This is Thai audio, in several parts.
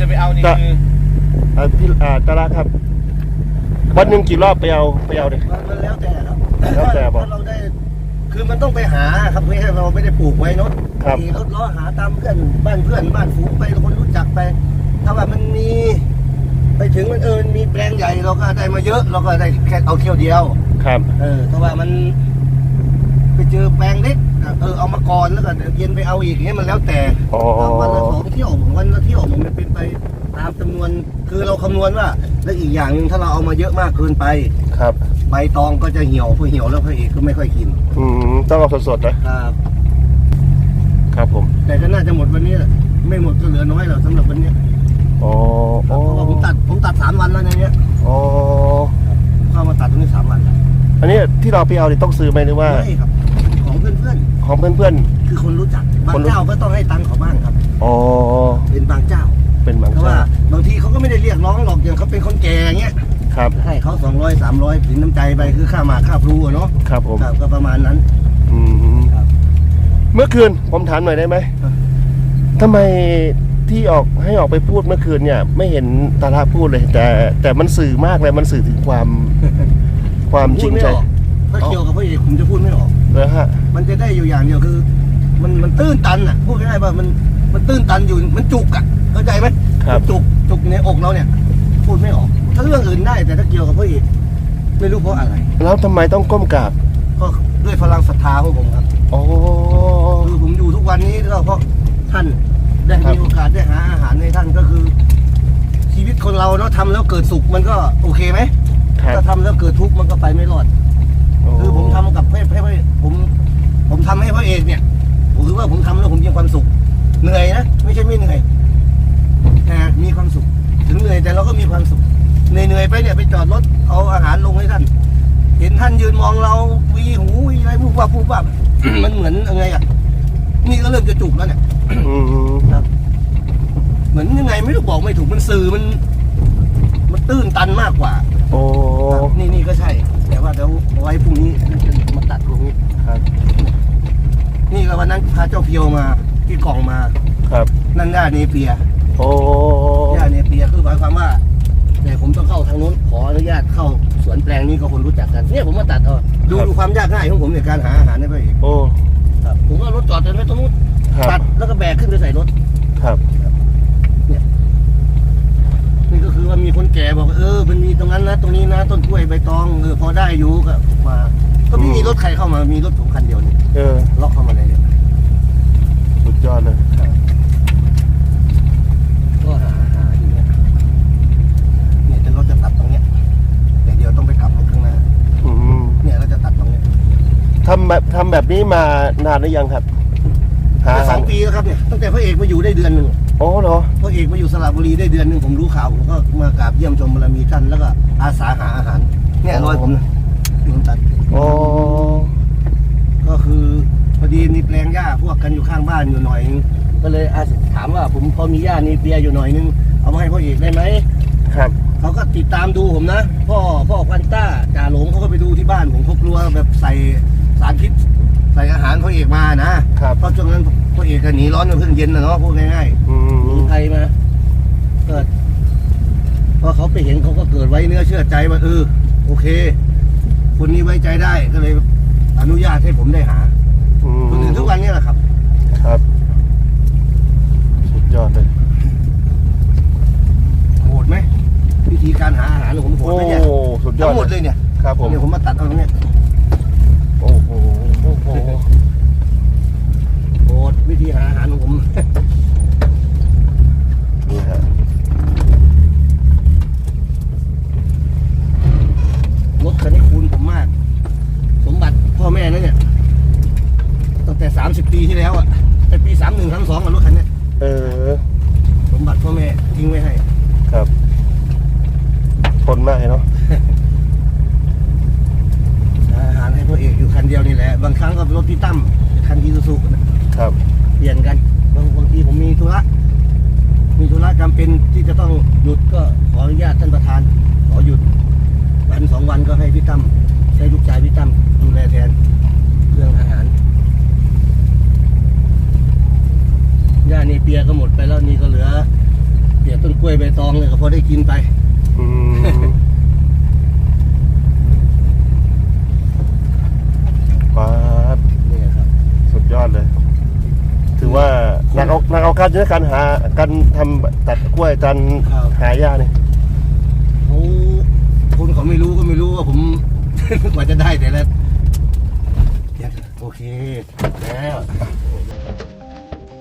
จะไปเอานี่จะคืออ่าพี่อ่าตาละครับ วันหนึ่งกี่รอบไปเอาไปเอาดิ มันมันแล้วแต่ครับแล้วแต่บอกถ้าเราได้ คือมันต้องไปหาครับไม่ใช่เราไม่ได้ปลูกไว้เนาะครับขี่รถล้อหาตามเพื่อนบ้านเพื่อนบ้านฝูงไปคนรู้จักไป ถ้าว่ามันมี ไปถึงมันเออมีแปลงใหญ่เราก็ได้มาเยอะ เราก็ได้แค่เอาเที่ยวเดียว ครับ เออถ้าว่ามันไป เจอแปลงเล็กเออเอามาก่อนแล้วก็เดี๋ยวเย็นไปเอาอีกอย่างเงี้ยมันแล้วแต่อ๋อ วันละสองเที่ยววันละเที่ยวมันเป็นไปตามจำนวนคือเราคำนวณว่า และอีกอย่างหนึ่งถ้าเราเอามาเยอะมากเกินไป ครับ ใบตองก็จะเหี่ยวพอเหี่ยวแล้วพระเอกก็ไม่ค่อยกินอืม ต้องเอาสดๆนะ ครับ ครับผม แต่ก็น่าจะหมดวันนี้แหละไม่หมดก็เหลือน้อยแล้วสำหรับวันนี้อ๋อเพอ๋อราะว่าผมตัดผมตัดสามวันแล้วในเนี้ยอ๋อ เข้ามาตัดตรงนี้สามวันแล้วอันนี้ที่เราไปเอานี่ต้องซื้อไหมหรือว่า ไม่ครับของเพื่อน ของเพื่อนๆคือคนรู้จักบาคงนรู้ เจ้าก็ต้องให้ตังค์เขาบ้างครับ ๆ อ๋อ เป็นบางเจ้าเป็นบางเพราะว่าเจ้าบางทีเขาก็ไม่ได้เรียกร้องหรอกอย่างเขาเป็นคนแก่อย่างเงี้ยครับ ให้เขาสองร้อยสามร้อยสินน้ำใจไปคือค่าหมากค่าพลูอะเนาะครับผมครับก็ประมาณนั้น อืมครับ เมื่อคืนผมถามหน่อยได้ไหมครับทำไมที่ออกให้ออกไปพูดเมื่อคืนเนี่ย ไม่เห็นตาละพูดเลย แต่แต่มันสื่อมากเลยมันสื่อถึงความ ความจพูริดงไม่ใจออก ถ้าเกี่ยวกับพระเอกผมจะพูดไม่ออกเลยฮะ มันจะได้อยู่อย่างเดียวคือ มันมันตื้นตันอะพูดง่ายๆว่ามันมันตื้นตันอยู่มันจุกอะเข้าใจไหมครับ มันจุกจุกในอกเราเนี่ย พูดไม่ออก ถ้าเรื่องอื่นได้แต่ถ้าเกี่ยวกับพระเอกไม่รู้เพราะอะไร แล้วทำไมต้องก้มกราบก็ด้วยพลังศรัทธาของผมครับอ๋อคือผมอยู่ทุกวันนี้ก็เพราะท่านได้ครับมีโอกาสได้หาอาหารในท่านก็คือ ชีวิตคนเราเนาะทำแล้วเกิดสุขมันก็โอเคไหมครับ ถ้าทำแล้วเกิดทุกข์มันก็ไปไม่รอด คือผมทำกับให้ให้ให้ผมผมทำให้พระเอกเนี่ยผมถือว่าผมทำแล้วผมมีความสุข เหนื่อยนะไม่ใช่ไม่เหนื่อยแต่มีความสุข ถึงเหนื่อยแต่เราก็มีความสุขเหนื่อยๆไปเนี่ยไปจอดรถเอาอาหารลงให้ท่าน เห็นท่านยืนมองเราวีหูวีอะไรพูดว่าพูดว่ามันเหมือนยังไงอะนี่ก็เริ่มจะจุกแล้วเนี่ยอืมเหมือนยังไงไม่รู้บอกไม่ถูกมันสื่อมัน มันตื้นตันมากกว่า โอ้ครับนี่นี่ก็ใช่ แต่ว่าเดี๋ยวเอาไว้พรุ่งนี้จะมาตัดตรงนี้ครับ นี่ก็วันนั้นพาเจ้าเพียวมาที่กล่องมา ครับ นั่นย่าเนเปียโอ้ย่าเนเปียคือหมายความว่าแต่ผมต้องเข้าทางนู้นขออนุญาตเข้าสวนแปลงนี้ก็คนรู้จักกันเนี่ยผมมาตัดเออดูดูความยากง่ายของผมในการหาอาหารให้พระเอกโอ้ครับผมก็รถจอดเดินไปตรงนู้นครับตัดแล้วก็แบกขึ้นไปใส่รถ ครับนี่ ก็คือว่ามีคนแก่บอกว่าเออมันมีตรงนั้นนะตรงนี้นะต้นกล้วยใบตองเออพอได้อยู่ก็มา ก็ไม่มีรถใครเข้ามามีรถผมคันเดียวนี่เออเลาะเข้ามาในเนี่ยสุดยอดเลย ก็หาหาอยู่เนี่ยเนี่ยจะเราจะตัดตรงเนี้ยแต่เดี๋ยวต้องไปกลับรถข้างหน้า อืมเนี่ยเราจะตัดตรงเนี้ยทำแบบทำแบบนี้มานานหรือยังครับ หาได้สองปีแล้วครับเนี่ยตั้งแต่พระเอกมาอยู่ได้เดือนหนึ่งโอ้เหรอพระเอกมาอยู่สระบุรีได้เดือนหนึ่งผมรู้ข่าวผมก็มากราบเยี่ยมชมบารมีท่านแล้วก็อาสาหาอาหารเนี่ยรอยผมนะที่ผมตัดโอ้ก็คือพอดีมีแปลงหญ้าพวกกันอยู่ข้างบ้านอยู่หน่อยนึงก็เลยอาสาถามว่าผมพอมีหญ้านีเปียอยู่หน่อยนึงเอามาให้พ่อเอกได้ไหมครับเขาก็ติดตามดูผมนะ พ่อพ่อควันต้าจ่าหลงเขาก็ไปดูที่บ้านผมเขากลัวแบบใส่สารพิษ ใส่อาหารพ่อเอกมานะครับเพราะช่วงนั้นพ่อเอกก็หนีร้อนมาเพิ่งเย็นนะเนาะพูดง่ายอืๆหนีมภัยมา เกิดพอเขาไปเห็นเขาก็เกิดไว้เนื้อเชื่อใจว่าเออโอเค คนนี้ไว้ใจได้ก็เลย อนุญาตให้ผมได้หาอืมจนถึงทุกวันนี้แหละครับ ครับ สุดยอดเลย โหดไหมวิธีการหาอาหารของผมโหดโอ้ ไหมเนี่ยสุดยอทั้ดงหมดเลยเนี่ยครับผม เนี่ยผมมาตัดเอาตรงเนี้ย โอ้โห โอ้โห โหด วิธีหาอาหารของผม นี่ฮะรถคันนี้คูณผมมาก สมบัติพ่อแม่นั่นเนี่ย ตั้งแต่สามสิบปีที่แล้วอะแต่ปีสามหนึ่งสามสองอะรถคันเนี้ยเออ สมบัติพ่อแม่ทิ้งไว้ให้ ครับ ทนมากเลยเนาะ หาอาหารให้พ่อเอกอยู่คันเดียวนี่แหละ บางครั้งก็เป็นรถพี่ตั้มคันอีซูซุนะครับเปลี่ยนกันบางบางทีผมมีธุระมีธุระจำเป็นที่จะต้องหยุดก็ขออนุญาตท่านประธาน ขอหยุดวันสองวันก็ให้พี่ตั้มให้ลูกชายพี่ตั้มดูแลแทนเรื่องอาหารย่านี่เปียก็หมดไปแล้วนี่ก็เหลือเดี๋ยวต้นกล้วยใบตองเนี่ยก็พอได้กินไปอืมป๊าดเนี่ยครับ สุดยอดเลยถือ ว่าหนักเอาหนักเอาการเยอะการหาการทำตัดกล้วยการหาหญ้าเนี่ยเขาคนเขาไม่รู้ก็ไม่รู้ว่าผม กว่าจะได้แต่ละเดี๋ยวโอเค แล้ว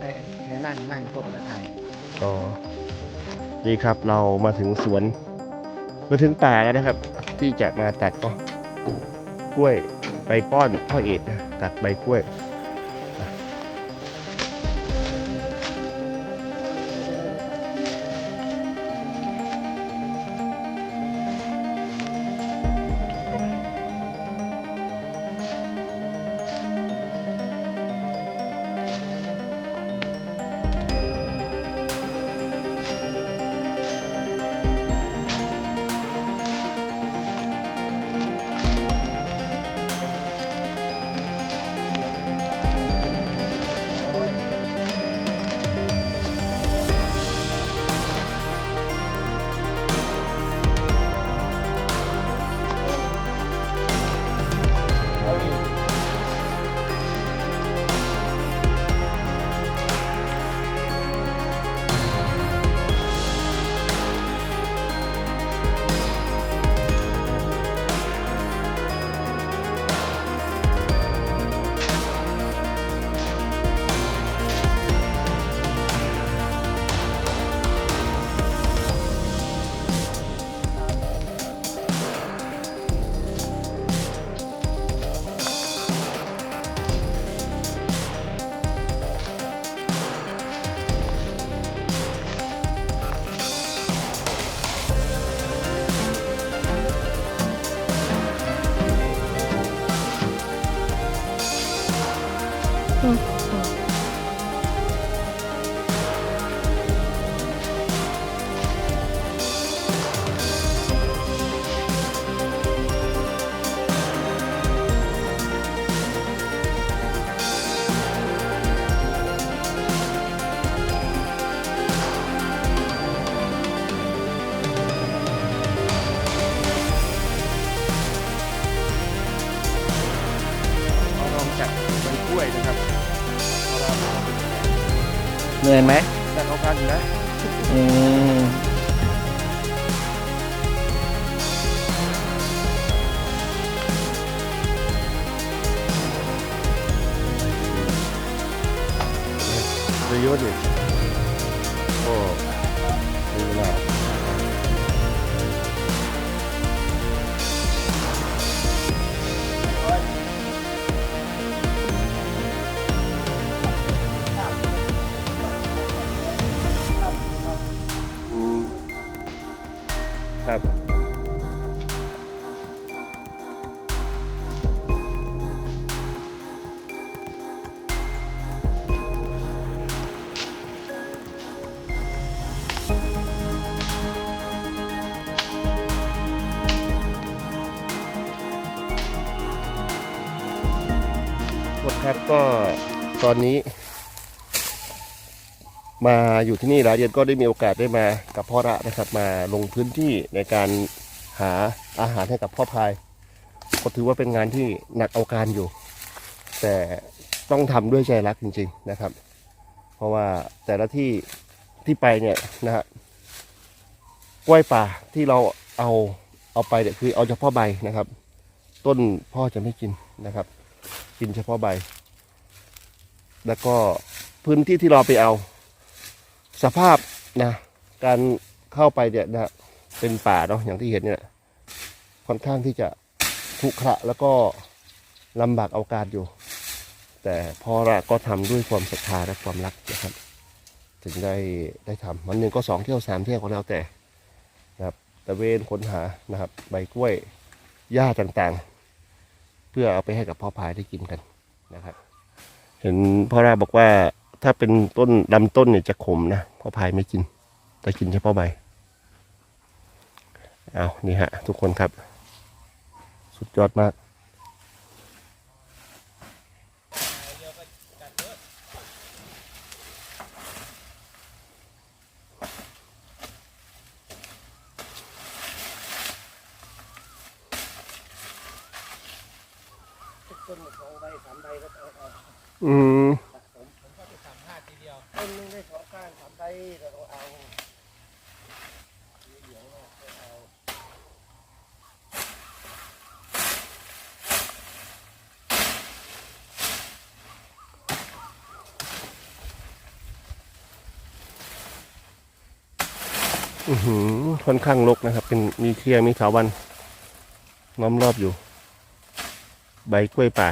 ไอ้แค่นั่งนั่งพวกละไทยอ๋อนี่ครับเรามาถึงสวนมาถึงป่าแล้วนะครับ ที่จะมาตัดก็กล้วยใบป้อนพ่อเอกนะตัดใบกล้วย ดใบกล้วยนะครับเหนื่อยไหมแต่เอาการอยู่นะอืมเยอะดิโครับ ก็ตอนนี้ มาอยู่ที่นี่หลายเดือนก็ได้มีโอกาสได้มากับพ่อระนะครับ มาลงพื้นที่ในการหาอาหารให้กับพ่อพาย ก็ถือว่าเป็นงานที่หนักเอาการอยู่ แต่ต้องทำด้วยใจรักจริง ๆนะครับ เพราะว่าแต่ละที่ที่ไปเนี่ยนะฮะกล้วยป่าที่เราเอาเอาไปเนี่ยคือเอาเฉพาะใบนะครับ ต้นพ่อจะไม่กินนะครับ กินเฉพาะใบ แล้วก็พื้นที่ที่เราไปเอา สภาพนะการเข้าไปเนี่ยนะเป็นป่าเนาะอย่างที่เห็นเนี่ยค่อนข้างที่จะขรุขระแล้วก็ลำบากเอาการอยู่ แต่พ่อละก็ทำด้วยความศรัทธาและความรักนะครับ ถึงได้ได้ทำวันหนึ่งก็สองเที่ยวสามเที่ยวก็แล้วแต่นะครับตะเวนค้นหานะครับใบกล้วยหญ้าต่างๆ เพื่อเอาไปให้กับพ่อพายได้กินกันนะครับ เห็นพ่อราบอกว่าถ้าเป็นต้นลำต้นเนี่ยจะขมนะพ่อพายไม่กิน แต่กินเฉพาะใบเอานี่ฮะ ทุกคนครับ สุดยอดมากต้นสองใบสามใบก็เอา อืมผมผมก็จะสามห้าทีเดียวต้นนึงได้สองก้านสามใบก็เอาเอาเหลืองๆก็เอาอือหือค่อนข้างรกนะครับ เป็นมีเคลียร์มีเถาวันล้อมรอบอยู่ ใบกล้วยป่า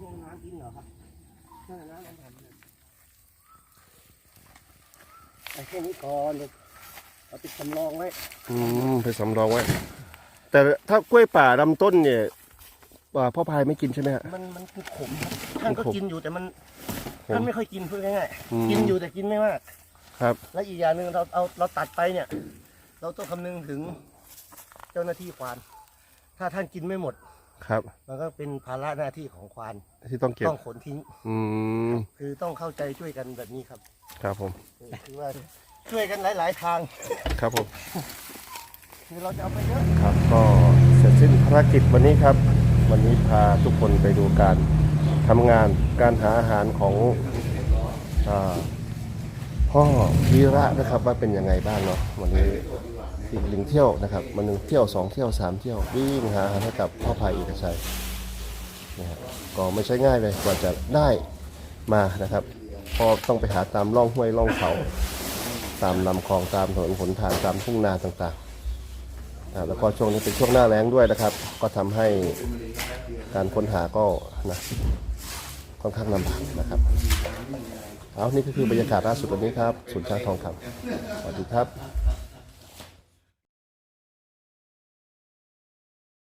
นี่น้ำกินเหรอครับนั่นน่ะน้ำน้ำทำเนี่ย ไอ้แค่นี้ก่อนเดี๋ยวเอาติดสำรองไว้อืมไปสำรองไว้ แต่ถ้ากล้วยป่าลำต้นเนี่ยอ่าพ่อพายไม่กินใช่ไหมฮะ มันมันคือขมครับท่านก็ขมกินอยู่แต่มันขมท่านไม่ค่อยกินพูดง่ายอืม ๆกินอยู่แต่กินไม่มาก ครับ และอีกอย่างหนึ่งเราเอาเราตัดไปเนี่ย เราต้องคำนึงถึงเจ้าหน้าที่ควาน ถ้าท่านกินไม่หมด ครับ มันก็เป็นภาระหน้าที่ของควานที่ต้องเก็บ ต้องขนทิ้ง อืม คือต้องเข้าใจช่วยกันแบบนี้ครับ ครับผม คือว่าช่วยกันหลาย ๆ ทาง ครับผม คือเราจะเอาไปเยอะครับก็เสร็จสิ้นภารกิจวันนี้ครับ วันนี้พาทุกคนไปดูการทำงานการหาอาหารของอาพ่อวีระนะครับว่าเป็นยังไงบ้างเนาะวันนี้อีกหนึ่งเที่ยวนะครับมันหนึ่งเที่ยวสองเที่ยวสามเที่ยววิ่งหาอาหารให้กับพ่อพายเอกชัยนะครับก็ไม่ใช่ง่ายเลยกว่าจะได้มานะครับ พอต้องไปหาตามร่องห้วยร่องเขา ตามลำคลองตามถนนหนทางตามทุ่งนาต่างๆอ่าแล้วก็ช่วงนี้เป็นช่วงหน้าแล้งด้วยนะครับ ก็ทำให้การค้นหาก็นะค่อนข้างลำบากนะครับ เอานี่ก็คือบรรยากาศล่าสุดวันนี้ครับศูนย์ช้างทองคำสวัสดีครับ